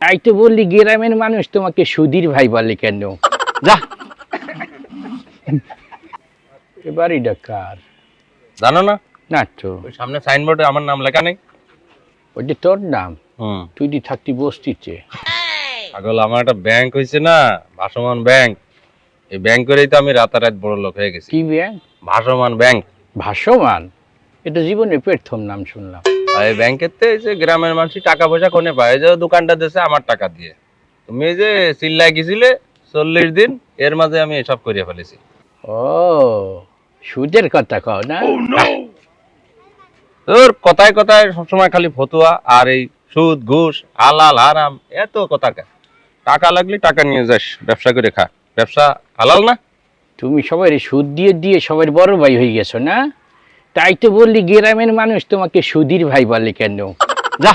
তাই তো বললি গ্রামের মানুষ তোমাকে সুধীর ভাই বলে কেন যা। এবারই ডাকার জানো না? না তো। ওই সামনে সাইনবোর্ডে আমার নাম লেখা নেই। ওইটা তোর নাম? হুম। তুই দি থাকতি বসতিতে পাগল আমার একটা ব্যাংক হয়েছে না ভাসমান ব্যাংক এই ব্যাংক করেই তো আমি রাতারাত বড় লোক হয়ে গেছি। কি ব্যাংক ভাসমান ব্যাংক ভাসমান? এটা জীবনে প্রথম নাম শুনলাম। আর এই ব্যাংকের তে যে গ্রামের মানুষ টাকা পয়সা কোনে পায়? যে দোকানটা দিয়েছে আমার টাকা দিয়ে। তুমি যে গেছিলে চল্লিশ দিন এর মাঝে আমি এসব করিয়ে ফেলেছি। ও সুদের কথা কও না? তোর কথায় কথায় সবসময় খালি ফতুয়া আর এই সুদ ঘুষ হালাল হারাম এত কথা কা? টাকা লাগলে টাকা নিয়ে যাস ব্যবসা করে খা। ব্যবসা হালাল না? তুমি সবাই সুদ দিয়ে দিয়ে সবার বড় ভাই হয়ে গেছো না? তাই তো বললি গ্রামের মানুষ তোমাকে সুধীর ভাই বলে কেন? যা।